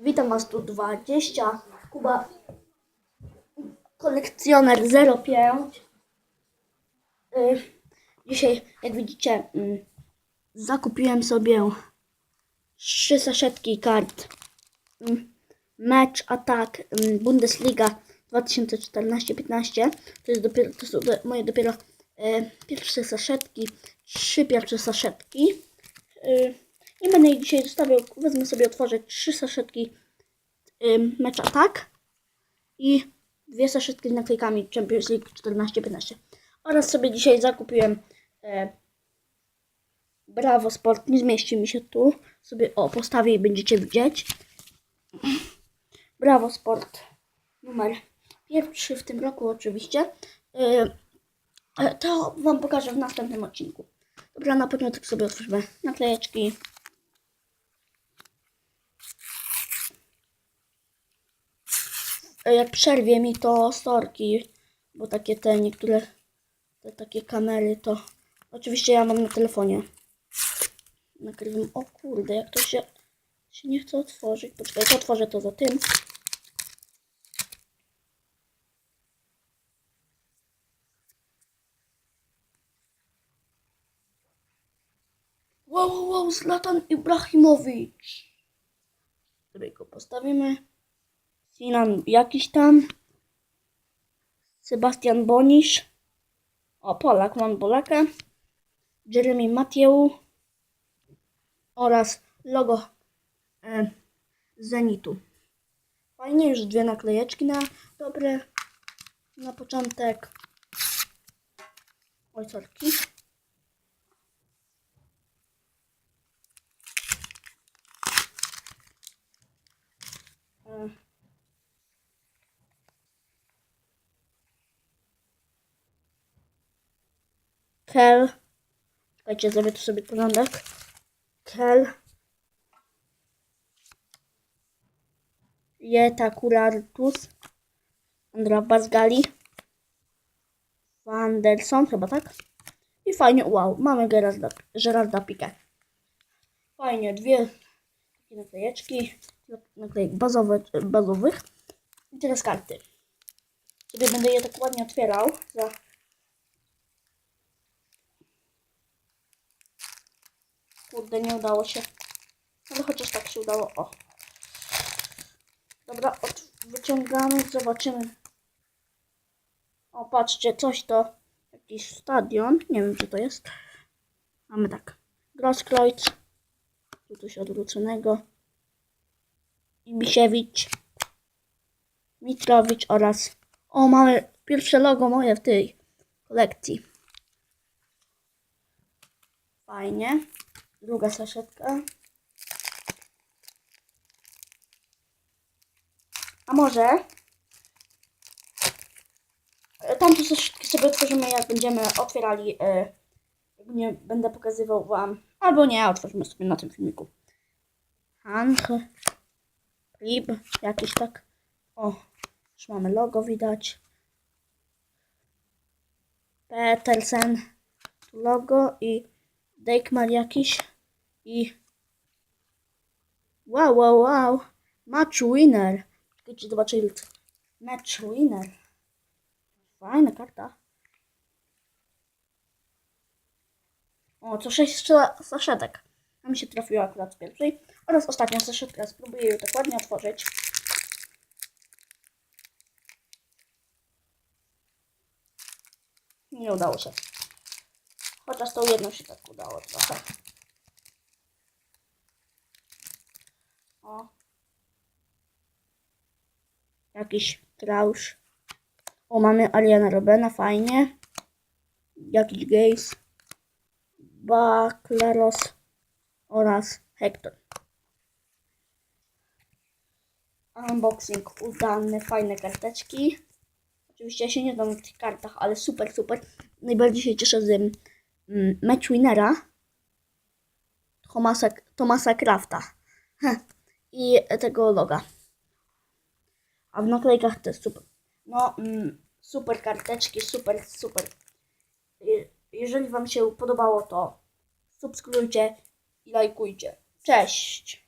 Witam Was tu 20. Kuba kolekcjoner 05. Y, Dzisiaj, jak widzicie, mm, zakupiłem sobie trzy saszetki kart. Mm, Mecz, atak, mm, Bundesliga 2014-15. To jest to są moje dopiero e, pierwsze saszetki, trzy pierwsze saszetki. I będę je dzisiaj zostawiał, wezmę sobie, otworzę trzy saszetki mecz atak i dwie saszetki z naklejkami Champions League 14-15. Oraz sobie dzisiaj zakupiłem e, Bravo Sport, nie zmieści mi się tu. Sobie o postawię i będziecie widzieć. Bravo Sport numer pierwszy w tym roku oczywiście. E, e, to Wam pokażę w następnym odcinku. Dobra, na początek sobie otwórzmy naklejeczki. Jak przerwie mi to storki, bo takie te niektóre te takie kamery to oczywiście ja mam na telefonie. Nagrywam. O kurde, jak to się, się nie chce otworzyć. Poczekaj, to otworzę to za tym. Wow, wow, Zlatan Ibrahimowicz. Sobie go postawimy. Sinan jakiś tam. Sebastian Bonisz. O, Polak, mam Polaka. Jeremy Matieł. Oraz logo e, Zenitu. Fajnie, już dwie naklejeczki na dobre. Na początek. Oj, sorki. E, Kel. Czekajcie, zrobię tu sobie porządek. Kel. Jeta Kurartus. Andra Bazgali. Wanderson, chyba tak? I fajnie, wow, mamy Gerarda, Gerarda Piqué. Fajnie, dwie takie naklejeczki, naklejek bazowe, bazowych. I teraz karty. Sobie będę je tak ładnie otwierał za Kurde, nie udało się. Ale chociaż tak się udało. O. Dobra, wyciągamy, zobaczymy. O, patrzcie, coś to. Jakiś stadion. Nie wiem, co to jest. Mamy tak. Grosskreutz. Tu coś odwróconego. Ibisiewicz. Mitrowicz oraz... O, mamy pierwsze logo moje w tej kolekcji. Fajnie. Druga saszetka. A może e, tamte saszetki sobie otworzymy, jak będziemy otwierali. e, nie będę pokazywał Wam. Albo nie, otworzymy sobie na tym filmiku. Hank. Lib. Jakiś tak. O, już mamy logo widać. Petersen. Logo i Dejkmar jakiś. I. Wow, wow, wow. Match winner. Czekajcie, to- Match winner. Fajna karta. O, co sześć strza- saszetek. A mi się trafiła akurat z pierwszej. Oraz ostatnia saszetka. Spróbuję ją tak ładnie otworzyć. Nie udało się. Chociaż tą jedną się tak udało trochę. O. Jakiś trausz. O, mamy Ariana Robena, fajnie. Jakiś Gaze. Bakleros oraz Hector. Unboxing udany, fajne karteczki. Oczywiście ja się nie znam na tych kartach, ale super, super. Najbardziej się cieszę z mm, match winnera Thomasa, Thomasa. I tego loga. A w naklejkach to super. No, mm, super karteczki, super, super. Je- Jeżeli Wam się podobało, to subskrybujcie i lajkujcie. Cześć!